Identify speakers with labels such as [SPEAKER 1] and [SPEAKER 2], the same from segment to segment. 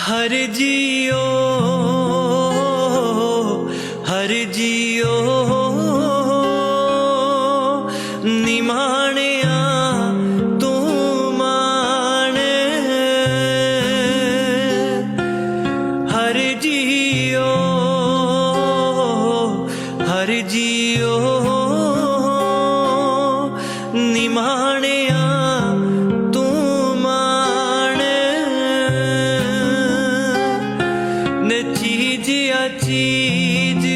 [SPEAKER 1] ਹਰ ਜੀਓ ਹਰ ਜੀਓ ਨਿਮਾਣੇ ਚੀਜ਼ ਆ ਚੀਜ਼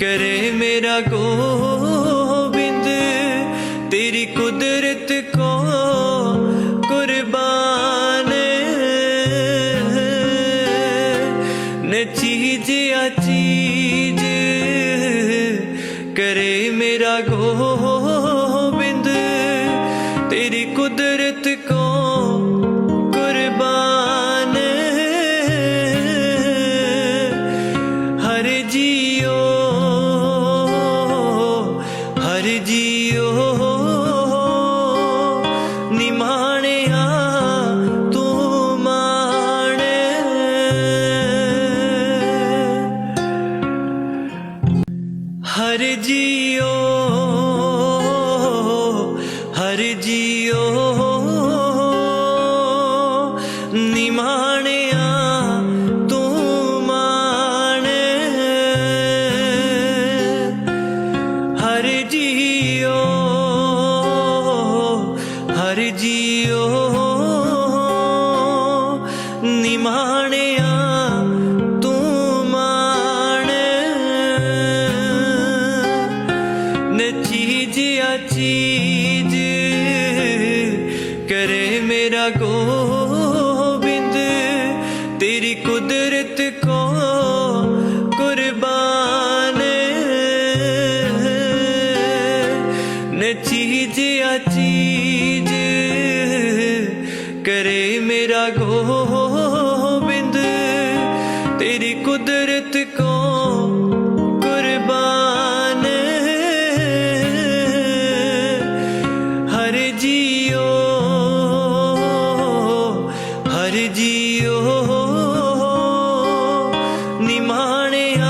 [SPEAKER 1] ਕਰੇ ਮੇਰਾ ਗੋਬਿੰਦ। ਤੇਰੀ ਕੁਦਰਤ ਕੋ ਕੁਰਬਾਨ। ਨ ਚੀਜ਼ ਆ ਚੀਜ਼ ਕਰੇ ਮੇਰਾ ਗੋਬਿੰਦ। ਤੇਰੀ ਜੀਓ ਹਰ ਜੀਓ ਨਿਮਾਣਿਆ ਤੂੰ ਮਾਣ। ਨਚੀ ਚੀਜ਼ ਆ ਚੀਜ਼ ਕਰੇ ਮੇਰਾ ਗੋਬਿੰਦ, ਤੇਰੀ ਕੁਦਰਤ ਕੋ ਚੀਜ਼ ਆ ਚੀਜ਼ ਕਰੇ ਮੇਰਾ ਗੋਬਿੰਦ। ਤੇਰੀ ਕੁਦਰਤ ਕੋ ਕੁਰਬਾਨ। ਹਰ ਜੀਓ ਹਰ ਜੀਓ, ਨਿਮਾਣਿਆ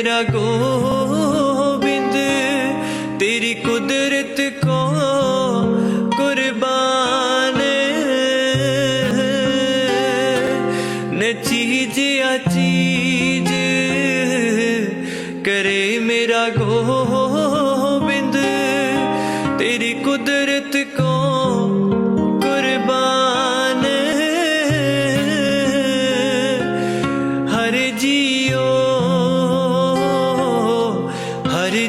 [SPEAKER 1] ਤੇਰਾ ਗੋਬਿੰਦ ਤੇਰੀ ਕੁਦਰਤ ਕੋ ਕੁਰਬਾਨ। ਨ ਚੀਜ਼ ਆ ਚੀਜ਼ ਕਰੇ ਮੇਰਾ ਗੋਬਿੰਦ। Hare